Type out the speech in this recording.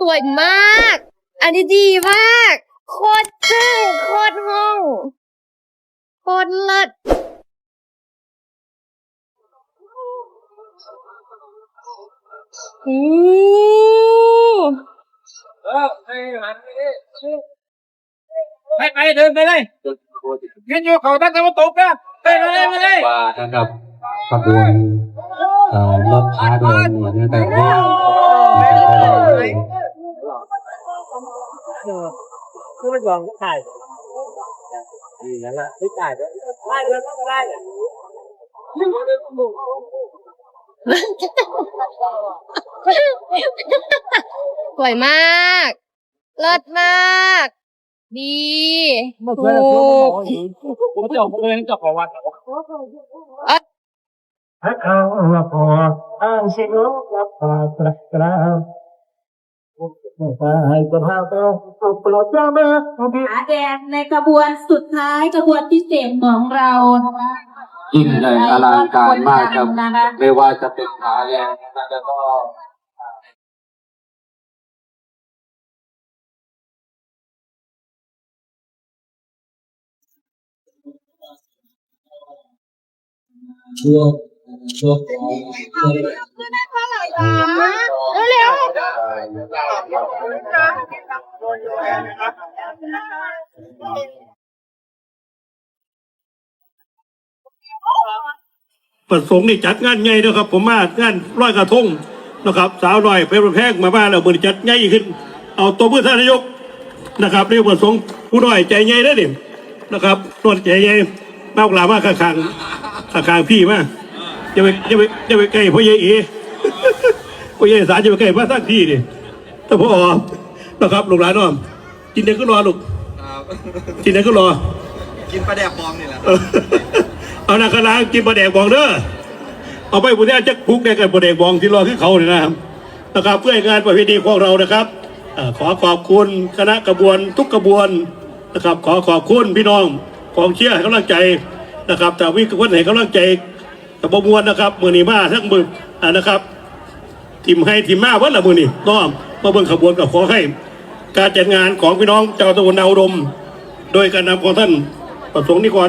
สวยมาก อันนี้ดีมาก โคตรจึ้งโคตรห้อง โคตรเลิศโอ้เออไปหันไปดิไปไปเดินไปเลยยืนอยู่เขาตั้งแต่ว่าตกนะไปเลยไปเลยว่านะครับขบวน เอ่อรถพาเดินเหมือนแต่ว่าคือไม่ยอมถ่ายนี่นั่นแหละที่ถ่ายด้วยถ่ายเลยก็ได้สวยมาก เลิศมาก ดีเมื่อถูคืนเรากผมเจ้าเพื่อนจ้าของวัด พระเขาละพออ้างสิโนละพากระกระให้กระเพราตัวปลอดจ้าแม่ผาแดงในกระบวนสุดท้ายกระบวนพิเศษของเรายิ่งใหญ่อลังการมากครับไม่ว่าจะเป็นขาแรงแล้วก็ช่วง ช่วงเร็วประสงค์นี่จัดงานใหญ่ด้วยครับ ผมมางานร้อยกระทงนะครับ สาวหน่อยเพชรแพงมาบ้านแล้วมือจัดใหญ่ขึ้น เอาตัวมือท่านนายกนะครับเรียกประสงค์ผู้น้อยใจใหญ่ได้ดินะครับนวดใจใหญ่มากลามากข้างข้างข้างพี่มาก จะไปจะไปจะไปใกล้พ่อใหญ่เอพ่อใหญ่สารจะไปใกล้พระสักพี่ดิแต่พ่ออนะครับลูกหลานน้อมกินเด็กก็รอลูกกินเด็กก็รอ กินปลาแดกบองนี่แหละเออเอานากระลางกินปลาแดกบองเด้อเอาไปบุญญาจะคุกได้กับปลาแดกบองที่รอที่เขาเนี่ยนะครับนะครับเพื่อให้งานประเพณีของเรานะครับเอ่อขอขอบคุณคณะกระบวนทุกกระบวนนะครับ ขอขอบคุณพี่น้องกองเชียร์ให้กำลังใจนะครับแต่วิกวันให้กำลังใจ ตะบมวนนะครับมือนีมาทั้งมืออ่านะครับทีมให้ทีมมาวันละมือนี่น้อมมาเบิ่งขบวนกับขอให้ การจัดงานของพี่น้องชาวตะวันนาอุดม โดยการนำของท่านประสงค์นิกร